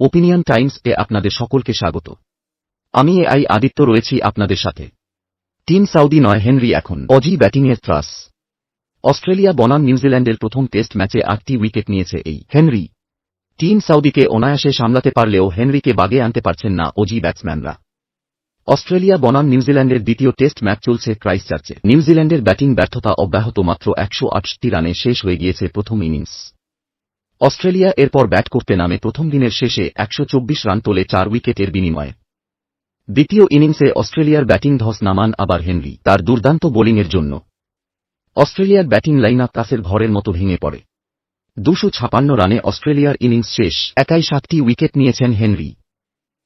Opinion Times এ আপনাদের সকলকে স্বাগত। আমি এ আই আদিত্য রয়েছি আপনাদের সাথে। টিম সাউদি নয় হেনরি এখন। অজি ব্যাটিংয়ের ত্রাস। অস্ট্রেলিয়া বনাম নিউজিল্যান্ডের প্রথম টেস্ট ম্যাচে আটটি উইকেট নিয়েছে এই হেনরি। টিম সাউদিকে অনায়াসে সামলাতে পারলেও হেনরিকে বাগে আনতে পারছেন না অজি ব্যাটসম্যানরা। অস্ট্রেলিয়া বনাম নিউজিল্যান্ডের দ্বিতীয় টেস্ট ম্যাচ চলছে ক্রাইস্টচার্চে। নিউজিল্যান্ডের ব্যাটিং ব্যর্থতা অব্যাহত মাত্র একশো আটষট্টি রানে শেষ হয়ে গিয়েছে প্রথম ইনিংস। অস্ট্রেলিয়া এরপর ব্যাট করতে নামে প্রথম দিনের শেষে একশো চব্বিশ রান তোলে চার উইকেটের বিনিময়ে। দ্বিতীয় ইনিংসে অস্ট্রেলিয়ার ব্যাটিং ধস নামান আবার হেনরি, তার দুর্দান্ত বোলিংয়ের জন্য। অস্ট্রেলিয়ার ব্যাটিং লাইন আপ কাসের ঘরের মতো ভেঙে পড়ে। দুশো ছাপান্ন রানে অস্ট্রেলিয়ার ইনিংস শেষ, একাই সাতটি উইকেট নিয়েছেন হেনরি।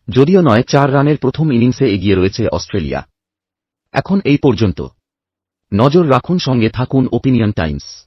যদিও নয়, চার রানের প্রথম ইনিংসে এগিয়ে রয়েছে অস্ট্রেলিয়া। এখন এই পর্যন্ত। নজর রাখুন সঙ্গে থাকুন ওপিনিয়ন টাইমস।